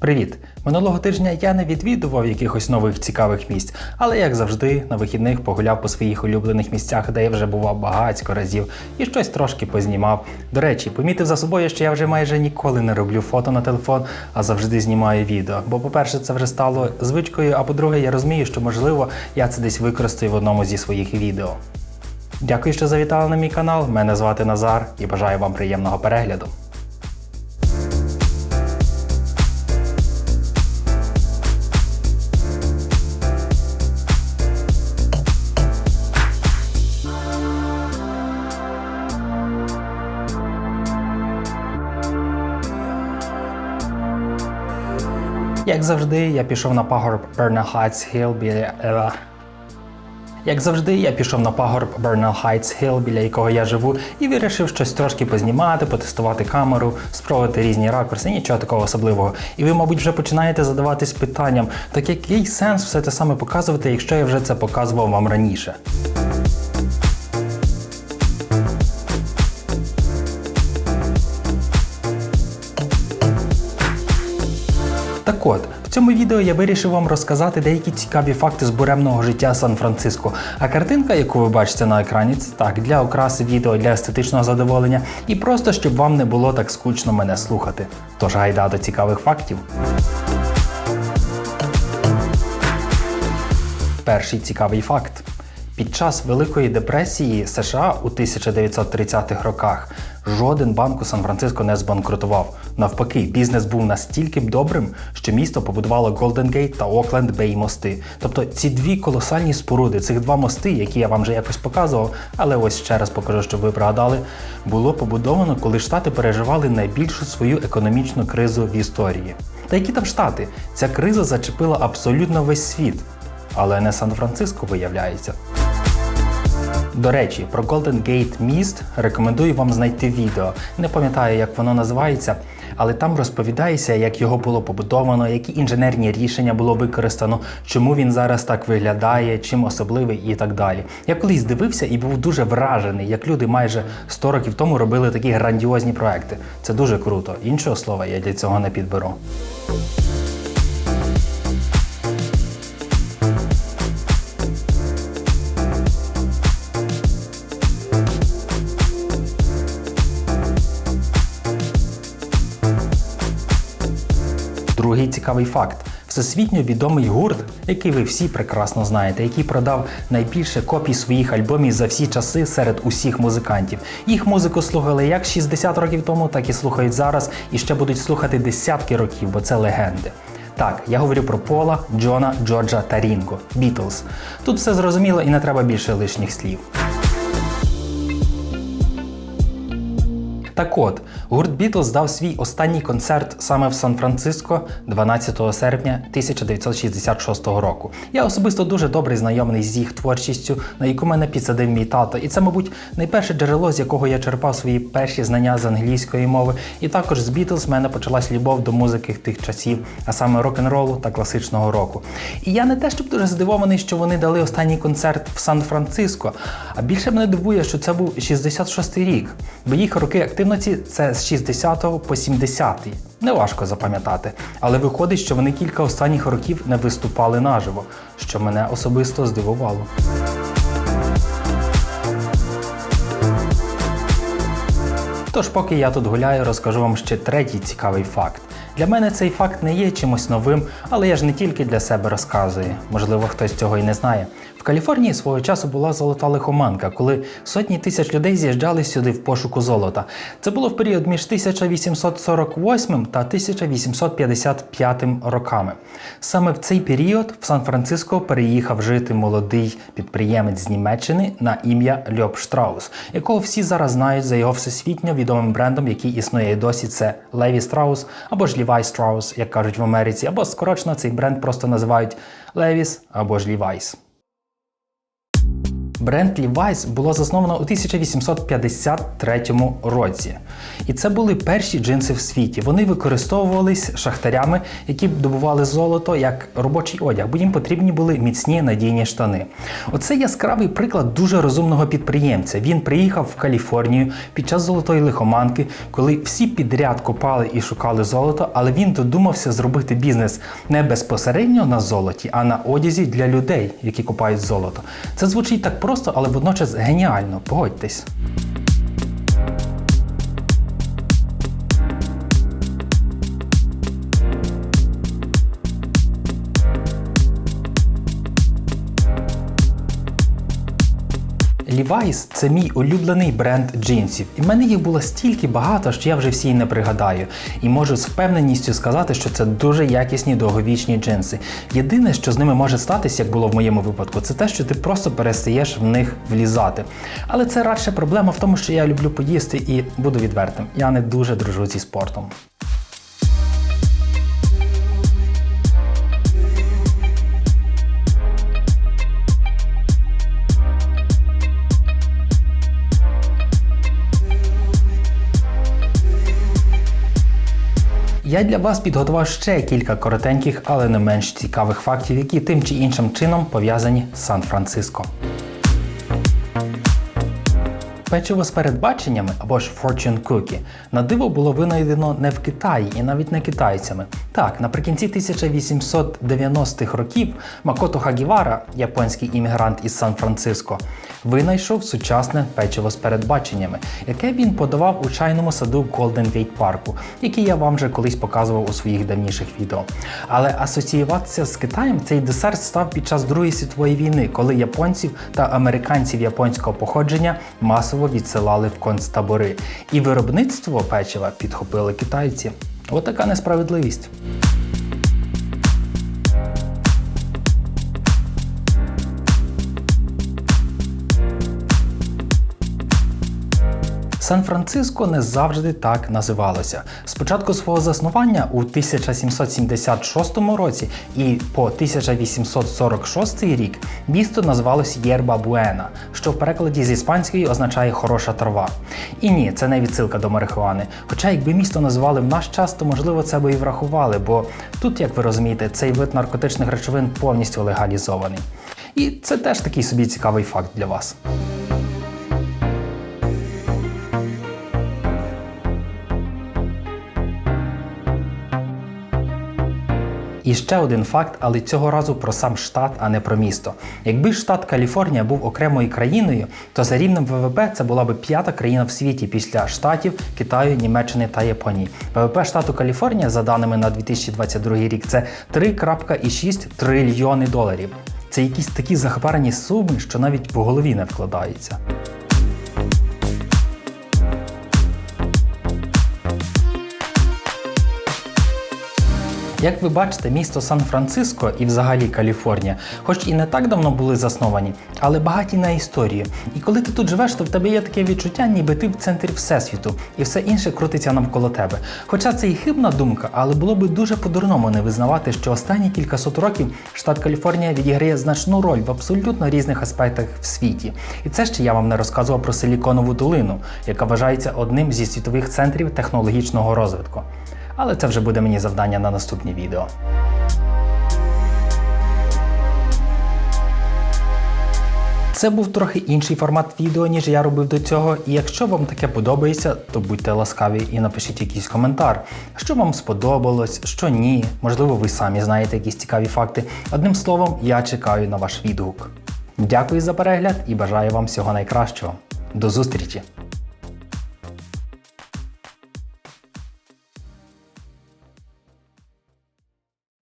Привіт! Минулого тижня я не відвідував якихось нових цікавих місць, але як завжди, на вихідних погуляв по своїх улюблених місцях, де я вже бував багатько разів, і щось трошки познімав. До речі, помітив за собою, що я вже майже ніколи не роблю фото на телефон, а завжди знімаю відео. Бо, по-перше, це вже стало звичкою, а по-друге, я розумію, що можливо я це десь використаю в одному зі своїх відео. Дякую, що завітали на мій канал. Мене звати Назар і бажаю вам приємного перегляду. Як завжди, я пішов на пагорб Bernal Heights Hill біля. е, Як завжди, я пішов на пагорб Bernal Heights Hill, біля якого я живу, і вирішив щось трошки познімати, потестувати камеру, спробувати різні ракурси, нічого такого особливого. І ви, мабуть, вже починаєте задаватись питанням, так який сенс все те саме показувати, якщо я вже це показував вам раніше? Так от, в цьому відео я вирішив вам розказати деякі цікаві факти з буремного життя Сан-Франциско. А картинка, яку ви бачите на екрані, це так, для окраси відео, для естетичного задоволення і просто щоб вам не було так скучно мене слухати. Тож гайда до цікавих фактів. Перший цікавий факт. Під час Великої депресії США у 1930-х роках жоден банк у Сан-Франциско не збанкрутував. Навпаки, бізнес був настільки добрим, що місто побудувало Golden Gate та Окленд Бей мости. Тобто ці дві колосальні споруди, цих два мости, які я вам вже якось показував, але ось ще раз покажу, щоб ви пригадали, було побудовано, коли штати переживали найбільшу свою економічну кризу в історії. Та які там штати? Ця криза зачепила абсолютно весь світ, але не Сан-Франциско виявляється. До речі, про Golden Gate міст рекомендую вам знайти відео. Не пам'ятаю, як воно називається, але там розповідається, як його було побудовано, які інженерні рішення було використано, чому він зараз так виглядає, чим особливий і так далі. Я колись дивився і був дуже вражений, як люди майже 100 років тому робили такі грандіозні проекти. Це дуже круто. Іншого слова я для цього не підберу. Цікавий факт. Всесвітньо відомий гурт, який ви всі прекрасно знаєте, який продав найбільше копій своїх альбомів за всі часи серед усіх музикантів. Їх музику слухали як 60 років тому, так і слухають зараз, і ще будуть слухати десятки років, бо це легенди. Так, я говорю про Пола, Джона, Джорджа та Рінго Бітлз. Тут все зрозуміло і не треба більше лишніх слів. Так от, гурт Бітлз дав свій останній концерт саме в Сан-Франциско 12 серпня 1966 року. Я особисто дуже добре знайомий з їх творчістю, на яку мене підсадив мій тато. І це, мабуть, найперше джерело, з якого я черпав свої перші знання з англійської мови. І також з Бітлз в мене почалась любов до музики тих часів, а саме рок-н-ролу та класичного року. І я не те, щоб дуже здивований, що вони дали останній концерт в Сан-Франциско, а більше мене дивує, що це був 66-й рік, бо їх роки активності це з 60 по 70. Неважко запам'ятати, але виходить, що вони кілька останніх років не виступали наживо, що мене особисто здивувало. Тож, поки я тут гуляю, розкажу вам ще третій цікавий факт. Для мене цей факт не є чимось новим, але я ж не тільки для себе розказую. Можливо, хтось цього і не знає. В Каліфорнії свого часу була золота лихоманка, коли сотні тисяч людей з'їжджали сюди в пошуку золота. Це було в період між 1848 та 1855 роками. Саме в цей період в Сан-Франциско переїхав жити молодий підприємець з Німеччини на ім'я Льоп Штраус, якого всі зараз знають за його всесвітньо відомим брендом, який існує і досі. Це Леві Страус або ж Levi Strauss, як кажуть в Америці, або скорочно цей бренд просто називають Levi's або ж Levi's. Бренд Levi's було засновано у 1853 році. І це були перші джинси в світі. Вони використовувались шахтарями, які добували золото як робочий одяг, бо їм потрібні були міцні надійні штани. Оце яскравий приклад дуже розумного підприємця. Він приїхав в Каліфорнію під час золотої лихоманки, коли всі підряд копали і шукали золото, але він додумався зробити бізнес не безпосередньо на золоті, а на одязі для людей, які купають золото. Це звучить так просто, але водночас геніально. Погодьтесь. Levi's – це мій улюблений бренд джинсів. І в мене їх було стільки багато, що я вже всі не пригадаю. І можу з впевненістю сказати, що це дуже якісні довговічні джинси. Єдине, що з ними може статися, як було в моєму випадку, це те, що ти просто перестаєш в них влізати. Але це радше проблема в тому, що я люблю поїсти і буду відвертим. Я не дуже дружу зі спортом. Я для вас підготував ще кілька коротеньких, але не менш цікавих фактів, які тим чи іншим чином пов'язані з Сан-Франциско. Печиво з передбаченнями або ж Fortune Cookie на диво було винайдено не в Китаї і навіть не китайцями. Так, наприкінці 1890-х років Макото Хагівара, японський іммігрант із Сан-Франциско, винайшов сучасне печиво з передбаченнями, яке він подавав у чайному саду Golden Gate парку, який я вам вже колись показував у своїх давніших відео. Але асоціюватися з Китаєм цей десерт став під час Другої світової війни, коли японців та американців японського походження масово відсилали в концтабори. І виробництво печива підхопили китайці. Отака несправедливість. Сан-Франциско не завжди так називалося. Спочатку свого заснування у 1776 році і по 1846 рік місто називалось Єрба Буена, що в перекладі з іспанської означає хороша трава. І ні, це не відсилка до марихуани. Хоча якби місто називали в наш час, то можливо це би і врахували, бо тут, як ви розумієте, цей вид наркотичних речовин повністю легалізований. І це теж такий собі цікавий факт для вас. І ще один факт, але цього разу про сам штат, а не про місто. Якби штат Каліфорнія був окремою країною, то за рівнем ВВП це була б п'ята країна в світі після Штатів, Китаю, Німеччини та Японії. ВВП штату Каліфорнія, за даними на 2022 рік, це 3,6 трильйони доларів. Це якісь такі захмарені суми, що навіть в голові не вкладаються. Як ви бачите, місто Сан-Франциско і взагалі Каліфорнія, хоч і не так давно були засновані, але багаті на історію. І коли ти тут живеш, то в тебе є таке відчуття, ніби ти в центрі всесвіту, і все інше крутиться навколо тебе. Хоча це і хибна думка, але було би дуже по-дурному не визнавати, що останні кількасот років штат Каліфорнія відіграє значну роль в абсолютно різних аспектах в світі. І це ще я вам не розказував про Силіконову долину, яка вважається одним зі світових центрів технологічного розвитку. Але це вже буде мені завдання на наступні відео. Це був трохи інший формат відео, ніж я робив до цього. І якщо вам таке подобається, то будьте ласкаві і напишіть якийсь коментар, що вам сподобалось, що ні. Можливо, ви самі знаєте якісь цікаві факти. Одним словом, я чекаю на ваш відгук. Дякую за перегляд і бажаю вам всього найкращого. До зустрічі!